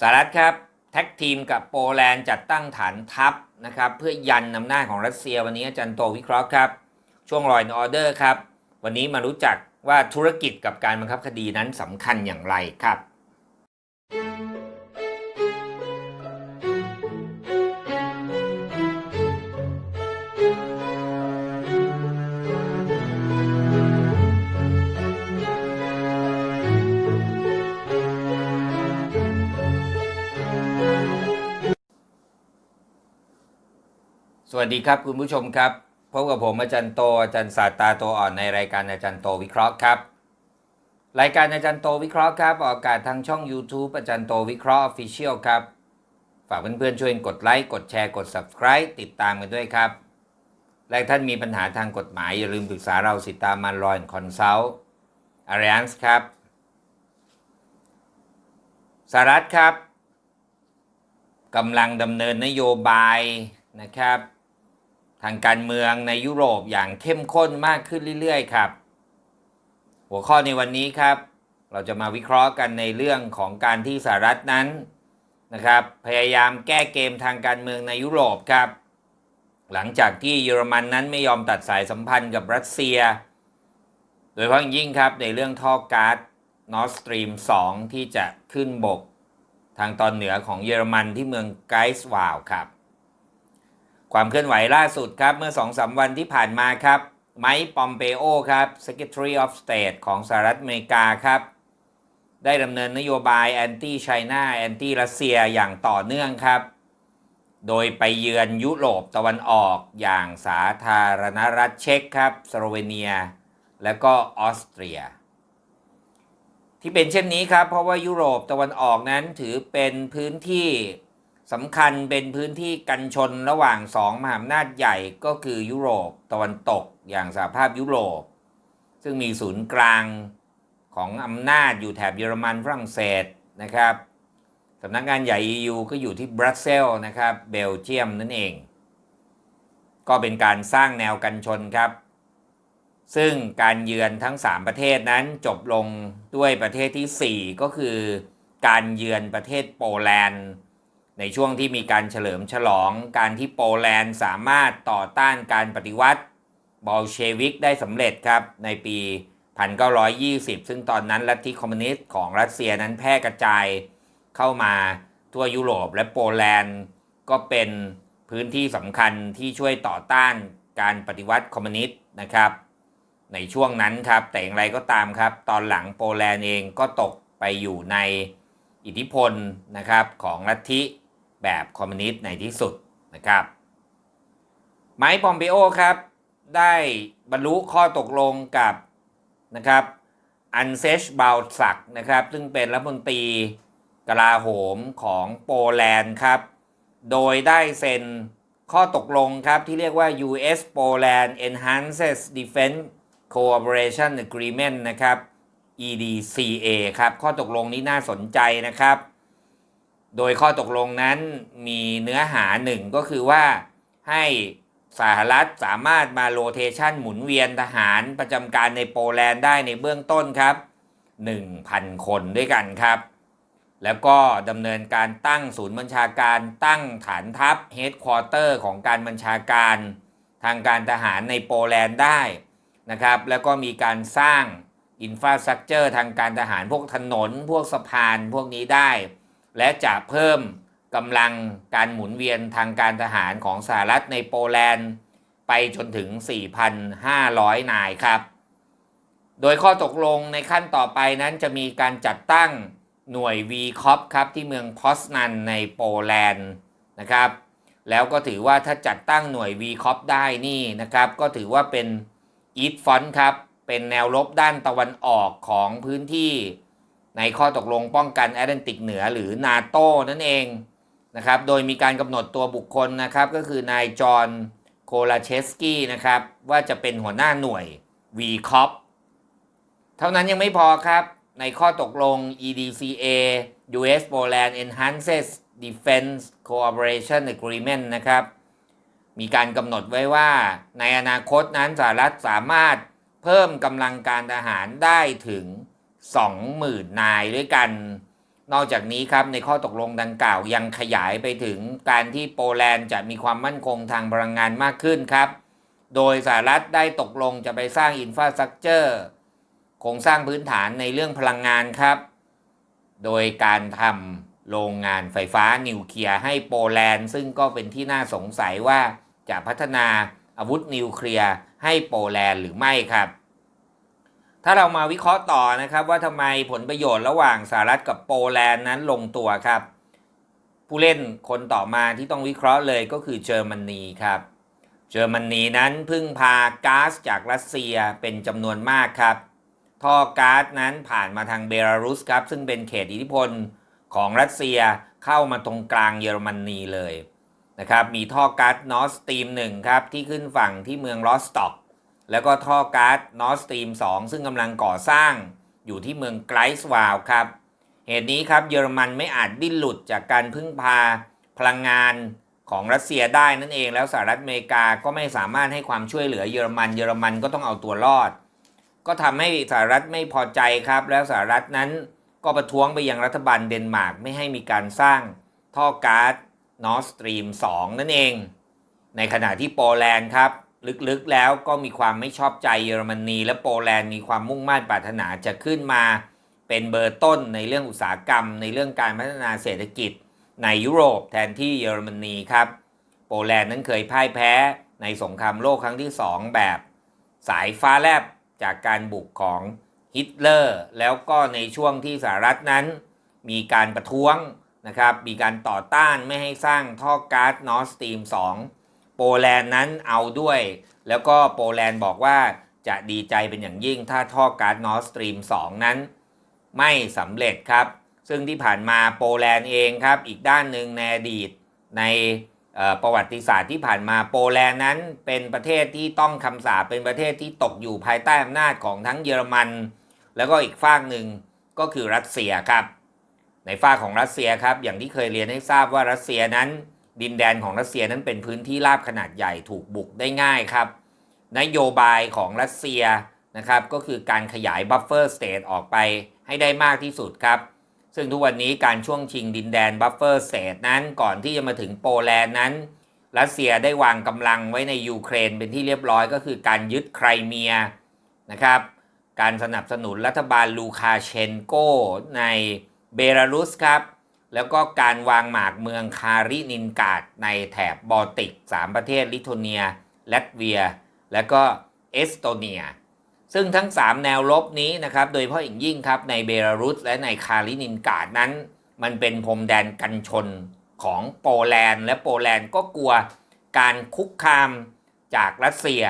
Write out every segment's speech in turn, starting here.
สหรัฐครับแท็กทีมกับโปแลนด์จัดตั้งฐานทัพนะครับเพื่อยันอำนาจของรัสเซียวันนี้อาจารย์โตวิเคราะห์ครับ ช่วงรอยออเดอร์ครับ วันนี้มารู้จักว่าธุรกิจกับการบังคับคดีนั้นสำคัญอย่างไรครับ วัสดีครับคุณผู้ชมครับพบกับผมอาจารย์โตอาจารย์ศาสตราโตอ่อนในรายการอาจารย์โตวิเคราะห์ครับ รายการอาจารย์โตวิเคราะห์ครับออกอากาศทางช่อง YouTube อาจารย์โตวิเคราะห์ Official ครับ ฝากเพื่อนๆช่วยกดไลค์กดแชร์กด Subscribe ติดตามกันด้วยครับ และท่านมีปัญหาทางกฎหมาย อย่าลืมปรึกษาเราสิตามันรอยคอนซัลท์อาริอันส์ครับสหรัฐครับกำลังดำเนินนโยบายนะครับ ทางการเมืองในยุโรปอย่างเข้มข้นมากขึ้นเรื่อยๆครับ หัวข้อในวันนี้ครับ เราจะมาวิเคราะห์กันในเรื่องของการที่สหรัฐนั้นนะครับ พยายามแก้เกมทางการเมืองในยุโรปครับ หลังจากที่เยอรมันนั้นไม่ยอมตัดสายสัมพันธ์กับรัสเซีย โดยเฉพาะอย่างยิ่งครับในเรื่องท่อก๊าซ Nord Stream 2ที่จะขึ้นบก ทางตอนเหนือของเยอรมันที่เมืองไกส์วาลครับ ความเคลื่อนไหวล่าสุดครับเมื่อ2-3วันที่ผ่านมาครับไมค์ปอมเปโอครับ Secretary of State ของสหรัฐอเมริกาครับ ได้ดำเนินนโยบาย anti China anti รัสเซียอย่างต่อเนื่องครับ โดยไปเยือนยุโรปตะวันออกอย่างสาธารณรัฐเช็กครับสโลเวเนีย และก็ออสเตรีย ที่เป็นเช่นนี้ครับ เพราะว่ายุโรปตะวันออกนั้นถือเป็นพื้นที่ สำคัญเป็นพื้นที่กันชนระหว่างสองมหาอำนาจใหญ่ก็คือยุโรปตะวันตกอย่างสหภาพยุโรป ซึ่งมีศูนย์กลางของอำนาจอยู่แถบเยอรมันฝรั่งเศสนะครับสำนักงานใหญ่ EU ก็อยู่ที่บรัสเซลส์นะครับเบลเยียมนั่นเอง ก็เป็นการสร้างแนวกันชนครับ ซึ่งการเยือนทั้ง 3 ประเทศนั้นจบลงด้วยประเทศทีสี่4 ก็คือการเยือนประเทศโปแลนด์ ในช่วงที่มีการเฉลิมฉลองการที่โปแลนด์สามารถต่อต้านการปฏิวัติบอลเชวิกได้สำเร็จครับ ในปี 1920 ซึ่งตอนนั้นลัทธิคอมมิวนิสต์ของรัสเซียนั้นแพร่กระจายเข้ามาทั่วยุโรปและโปแลนด์ก็เป็นพื้นที่สำคัญที่ช่วยต่อต้านการปฏิวัติคอมมิวนิสต์นะครับ ในช่วงนั้นครับ แต่อย่างไรก็ตามครับ ตอนหลังโปแลนด์เองก็ตกไปอยู่ในอิทธิพลนะครับของลัทธิ แบบคอมมิวนิสต์ในที่สุดนะครับไมค์ปอมเปโอครับได้บรรลุข้อตกลงกับนะครับอันเซชบาลสักนะครับซึ่งเป็นรัฐมนตรีกลาโหมของโปแลนด์ครับ โดยได้เซ็นข้อตกลงครับที่เรียกว่า U.S. Poland Enhances Defense Cooperation Agreement นะครับ EDCA ครับ ข้อตกลงนี้น่าสนใจนะครับ โดยข้อตกลงนั้นมีเนื้อหาหนึ่งก็คือว่าให้สหรัฐสามารถมาโรเทชันหมุนเวียนทหารประจำการในโปแลนด์ได้ในเบื้องต้นครับ 1,000 คนด้วยกันครับ แล้วก็ดำเนินการตั้งศูนย์บัญชาการตั้งฐานทัพเฮดค q อเตอร์ของการบัญชาการทางการทหารในโปแลนด์ได้นะครับ แล้วก็มีการสร้างอินฟราสตรักเจอร์ทางการทหารพวกถนน พวกสะพานพวกนี้ได้ และจะเพิ่มกำลังการหมุนเวียนทางการทหารของสหรัฐในโปแลนด์ไปจนถึง 4,500 นายครับ โดยข้อตกลงในขั้นต่อไปนั้นจะมีการจัดตั้งหน่วย v c o p ครับที่เมืองพอสนันในโปแลนด์นะครับ แล้วก็ถือว่าถ้าจัดตั้งหน่วย v c o p ได้นี่นะครับ ก็ถือว่าเป็น East Front ครับ เป็นแนวรบด้านตะวันออกของพื้นที่ ในข้อตกลงป้องกันแอตแลนติกเหนือหรือนาโตนั่นเองนะครับ โดยมีการกำหนดตัวบุคคลนะครับ ก็คือนายจอห์นโคลาเชสกี้นะครับ ว่าจะเป็นหัวหน้าหน่วย v c o p เท่านั้นยังไม่พอครับ ในข้อตกลง EDCA US Poland Enhances Defense Cooperation Agreement นะครับ มีการกำหนดไว้ว่า ในอนาคตนั้นสหรัฐสามารถเพิ่มกำลังการทหารได้ถึง 20,000 นายด้วยกัน นอกจากนี้ครับในข้อตกลงดังกล่าวยังขยายไปถึงการที่โปแลนด์จะมีความมั่นคงทางพลังงานมากขึ้นครับ โดยสหรัฐได้ตกลงจะไปสร้างอินฟราสตรักเจอร์โครงสร้างพื้นฐานในเรื่องพลังงานครับ โดยการทำโรงงานไฟฟ้านิวเคลียร์ให้โปแลนด์ ซึ่งก็เป็นที่น่าสงสัยว่าจะพัฒนาอาวุธนิวเคลียร์ให้โปแลนด์หรือไม่ครับ ถ้าเรามาวิเคราะห์ต่อนะครับว่าทำไมผลประโยชน์ระหว่างสหรัฐกับโปแลนด์นั้นลงตัวครับ ผู้เล่นคนต่อมาที่ต้องวิเคราะห์เลยก็คือเยอรมนีครับเยอรมนีนั้นพึ่งพาก๊าซจากรัสเซียเป็นจำนวนมากครับ ท่อก๊าซนั้นผ่านมาทางเบลารุสครับ ซึ่งเป็นเขตอิทธิพลของรัสเซียเข้ามาตรงกลางเยอรมนีเลยนะครับ มีท่อก๊าซนอร์สตีม1ครับ ที่ขึ้นฝั่งที่เมืองลอสต็อก แล้วก็ท่อก๊าซนอสตรีม 2 ซึ่งกำลังก่อสร้างอยู่ที่เมืองไกรส์วาลครับ เหตุนี้ครับเยอรมันไม่อาจดิ้นหลุดจากการพึ่งพาพลังงานของรัสเซียได้นั่นเอง แล้วสหรัฐอเมริกาก็ไม่สามารถให้ความช่วยเหลือเยอรมัน เยอรมันก็ต้องเอาตัวรอด ก็ทำให้สหรัฐไม่พอใจครับ แล้วสหรัฐนั้นก็ประท้วงไปยังรัฐบาลเดนมาร์กไม่ให้มีการสร้างท่อก๊าซนอร์สตรีม 2 นั่นเอง ในขณะที่โปแลนด์ครับ ลึกๆแล้วก็มีความไม่ชอบใจเยอรมนี และโปแลนด์มีความมุ่งมั่นปรารถนาจะขึ้นมา เป็นเบอร์ต้นในเรื่องอุตสาหกรรม ในเรื่องการพัฒนาเศรษฐกิจ ในยุโรปแทนที่เยอรมนีครับ โปแลนด์นั้นเคยพ่ายแพ้ในสงครามโลกครั้งที่ 2 แบบ สายฟ้าแลบจากการบุกของฮิตเลอร์ แล้วก็ในช่วงที่สหรัฐนั้น มีการประท้วงนะครับมีการต่อต้านไม่ให้สร้างท่อก๊าซนอร์สตีม 2 โปแลนด์นั้นเอาด้วย แล้วก็โปแลนด์บอกว่าจะดีใจเป็นอย่างยิ่งถ้าท่อก๊าซนอร์สตรีม 2 นั้น ไม่สำเร็จครับ ซึ่งที่ผ่านมาโปแลนด์เองครับ อีกด้านหนึ่งในอดีตในประวัติศาสตร์ที่ผ่านมาโปแลนด์นั้นเป็นประเทศที่ต้องคำสาปเป็นประเทศที่ตกอยู่ภายใต้อำนาจของทั้งเยอรมัน แล้วก็อีกฝากหนึ่งก็คือรัสเซียครับ ในฝากของรัสเซียครับ อย่างที่เคยเรียนให้ทราบว่ารัสเซียนั้น ดินแดนของรัสเซียนั้นเป็นพื้นที่ราบขนาดใหญ่ถูกบุกได้ง่ายครับ นโยบายของรัสเซียนะครับก็คือการขยายบัฟเฟอร์สเตทออกไปให้ได้มากที่สุดครับ ซึ่งทุกวันนี้การช่วงชิงดินแดนบัฟเฟอร์สเตทนั้นก่อนที่จะมาถึงโปแลนด์นั้น รัสเซียได้วางกำลังไว้ในยูเครนเป็นที่เรียบร้อยก็คือการยึดไครเมียนะครับ การสนับสนุนรัฐบาลลูคาเชนโกในเบลารุสครับ แล้วก็การวางหมากเมืองคารินินกาดในแถบบอลติก 3 ประเทศลิทัวเนียลัตเวีย และก็เอสโตเนีย ซึ่งทั้ง 3 แนวรบนี้นะครับโดยเฉพาะอย่างยิ่งครับในเบลารุสและในคารินินกาดนั้น มันเป็นพรมแดนกันชนของโปแลนด์ และโปแลนด์ก็กลัวการคุกคามจากรัสเซีย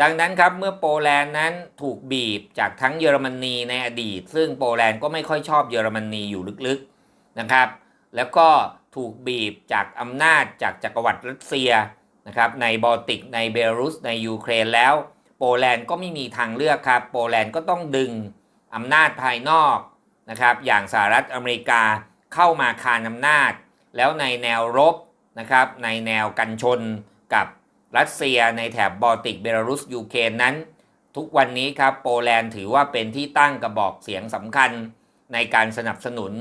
ดังนั้นครับเมื่อโปแลนด์นั้นถูกบีบจากทั้งเยอรมนีในอดีต ซึ่งโปแลนด์ก็ไม่ค่อยชอบเยอรมนีอยู่ลึกๆ นะครับ แล้วก็ถูกบีบจากอำนาจจากจักรวรรดิรัสเซียนะครับในบอลติกในเบลารุสในยูเครนแล้ว โปแลนด์ก็ไม่มีทางเลือกครับ โปแลนด์ก็ต้องดึงอำนาจภายนอกนะครับอย่างสหรัฐอเมริกาเข้ามาคานอำนาจ แล้วในแนวรบนะครับในแนวกันชนกับรัสเซียในแถบบอลติกเบลารุสยูเครนนั้น ทุกวันนี้ครับโปแลนด์ถือว่าเป็นที่ตั้งกระบอกเสียงสำคัญในการสนับสนุน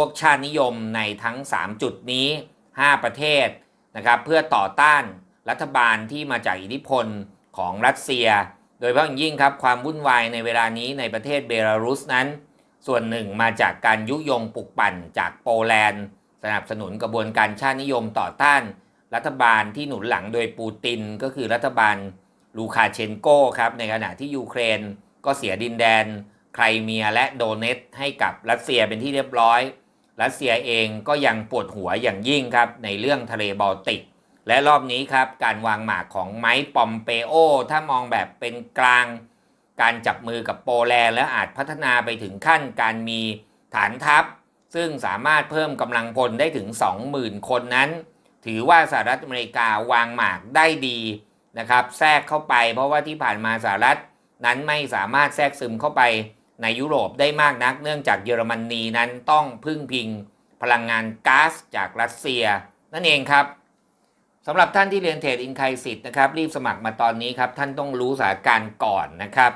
วกชาตินิยมในทั้ง 3 จุดนี้ 5 ประเทศนะครับเพื่อต่อต้านรัฐบาลที่มาจากอิทธิพลของรัสเซีย โดยเฉพาะอย่างยิ่งครับความวุ่นวายในเวลานี้ในประเทศเบลารุสนั้น ส่วนหนึ่งมาจากการยุยงปลุกปั่นจากโปแลนด์ สนับสนุนกระบวนการชาตินิยมต่อต้าน รัฐบาลที่หนุนหลังโดยปูตินก็คือรัฐบาลลูคาเชนโกครับในขณะที่ยูเครนก็เสียดินแดนไครเมียและโดเนตให้กับรัสเซียเป็นที่เรียบร้อย รัสเซียเองก็ยังปวดหัวอย่างยิ่งครับในเรื่องทะเลบอลติก และรอบนี้ครับการวางหมากของไมค์ปอมเปโอ ถ้ามองแบบเป็นกลาง การจับมือกับโปแลนด์และอาจพัฒนาไปถึงขั้นการมีฐานทัพ ซึ่งสามารถเพิ่มกำลังพลได้ถึง 20,000 คนนั้น ถือว่าสหรัฐอเมริกาวางหมากได้ดีนะครับแทรกเข้าไป เพราะว่าที่ผ่านมาสหรัฐนั้นไม่สามารถแทรกซึมเข้าไป ในยุโรปได้มากนัก เนื่องจากเยอรมนีนั้นต้องพึ่งพิงพลังงานก๊าซจากรัสเซีย นั่นเองครับสำหรับท่านที่เรียนเทรดอินไคสิตนะครับ รีบสมัครมาตอนนี้ครับ ท่านต้องรู้สถานการณ์ก่อนนะครับ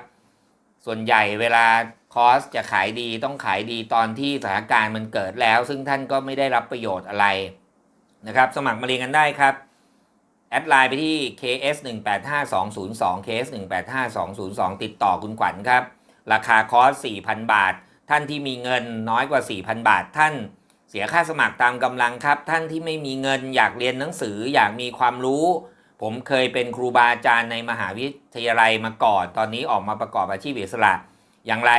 ส่วนใหญ่เวลาคอสจะขายดีต้องขายดีตอนที่สถานการณ์มันเกิดแล้ว ซึ่งท่านก็ไม่ได้รับประโยชน์อะไรนะครับ สมัครมาเรียนกันได้ครับ แอดไลน์ไปที่ ks 1 8 5 2 0 2 ks 1 8 5 2 0 2 ติดต่อคุณขวัญครับ ราคาคอร์ส4,000 บาท ท่านที่มีเงินน้อยกว่า 4,000 บาท ท่านเสียค่าสมัครตามกำลังครับ ท่านที่ไม่มีเงินอยากเรียนหนังสืออยากมีความรู้ ผมเคยเป็นครูบาอาจารย์ในมหาวิทยาลัยมาก่อน ตอนนี้ออกมาประกอบอาชีพอิสระ อย่างไร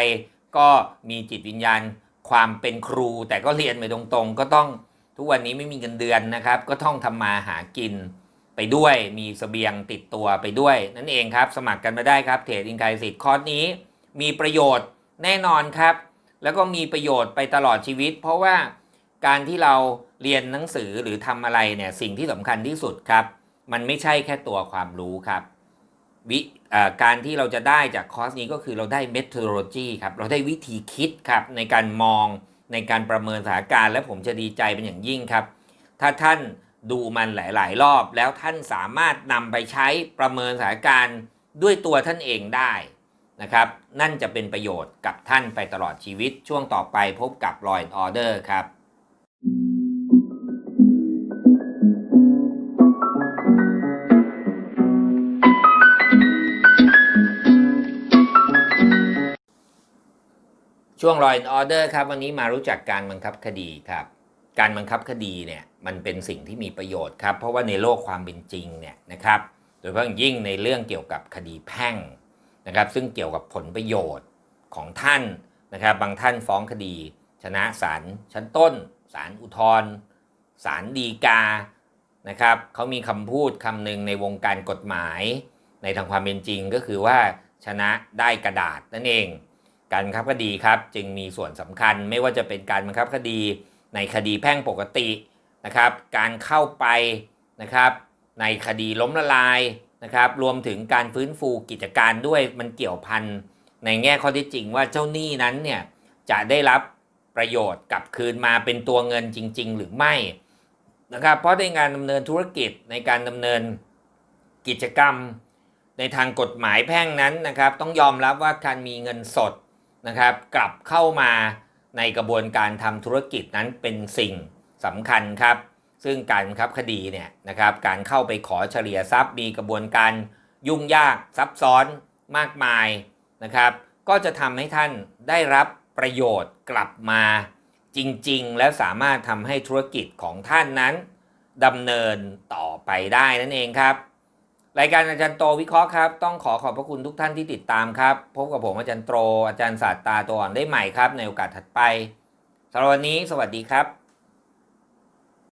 ก็มีจิตวิญญาณความเป็นครู แต่ก็เรียนไปตรงๆ ก็ต้องทุกวันนี้ไม่มีเงินเดือนนะครับ ก็ต้องทำมาหากินไปด้วยมีเสบียงติดตัวไปด้วย นั่นเองครับ สมัครกันมาได้ครับเทรดอินไกสิทธิ์คอร์สนี้ มีประโยชน์แน่นอนครับ แล้วก็มีประโยชน์ไปตลอดชีวิต เพราะว่าการที่เราเรียนหนังสือหรือทำอะไรเนี่ยสิ่งที่สำคัญที่สุดครับ มันไม่ใช่แค่ตัวความรู้ครับวิการที่เราจะได้จากคอร์สนี้ก็คือเราได้ methodology ครับเราได้วิธีคิดครับในการมองในการประเมินสถานการณ์และผมจะดีใจเป็นอย่างยิ่งครับ ถ้าท่านดูมันหลาย ๆ รอบ แล้วท่านสามารถนำไปใช้ประเมินสถานการณ์ด้วยตัวท่านเองได้ นะครับ นั่นจะเป็นประโยชน์กับท่านไปตลอดชีวิต ช่วงต่อไปพบกับ Law and Order ครับช่วง Law and Order ครับ วันนี้มารู้จักการบังคับคดีครับ การบังคับคดีเนี่ยมันเป็นสิ่งที่มีประโยชน์ครับ เพราะว่าในโลกความเป็นจริงเนี่ยนะครับ โดยเฉพาะยิ่งในเรื่องเกี่ยวกับคดีแพ่ง นะครับซึ่งเกี่ยวกับผลประโยชน์ของท่านนะครับบางท่านฟ้องคดี ชนะศาลชั้นต้นศาลอุทธรณ์ศาลฎีกานะครับเขามีคำพูดคำหนึ่งในวงการกฎหมาย ในทางความเป็นจริงก็คือว่าชนะได้กระดาษนั่นเอง การบังคับคดีครับจึงมีส่วนสำคัญไม่ว่าจะเป็นการบังคับคดีในคดีแพ่งปกตินะครับ การเข้าไปนะครับในคดีล้มละลาย นะครับรวมถึงการฟื้นฟูกิจการด้วยมันเกี่ยวพันในแง่ข้อที่จริงว่าเจ้าหนี้นั้นเนี่ยจะได้รับประโยชน์กลับคืนมาเป็นตัวเงินจริง ๆ หรือไม่นะครับเพราะในการดำเนินธุรกิจในการดำเนินกิจกรรม ในทางกฎหมายแพ่งนั้นนะครับต้องยอมรับว่าการมีเงินสดนะครับกลับเข้ามาในกระบวนการทำธุรกิจนั้นเป็นสิ่งสำคัญครับ ซึ่งการบังคับคดีเนี่ยนะครับการเข้าไปขอเฉลี่ยทรัพย์มีกระบวนการยุ่งยากซับซ้อนมากมายนะครับก็จะทำให้ท่านได้รับประโยชน์กลับมาจริงๆ แล้วสามารถทำให้ธุรกิจของท่านนั้นดำเนินต่อไปได้นั่นเองครับ รายการอาจารย์โตวิเคราะห์ครับ ต้องขอขอบพระคุณทุกท่านที่ติดตามครับ พบกับผมอาจารย์โตอาจารย์ศาสตร์ตาตัวอ่อนได้ใหม่ครับ ในโอกาสถัดไปสำหรับวันนี้ สวัสดีครับ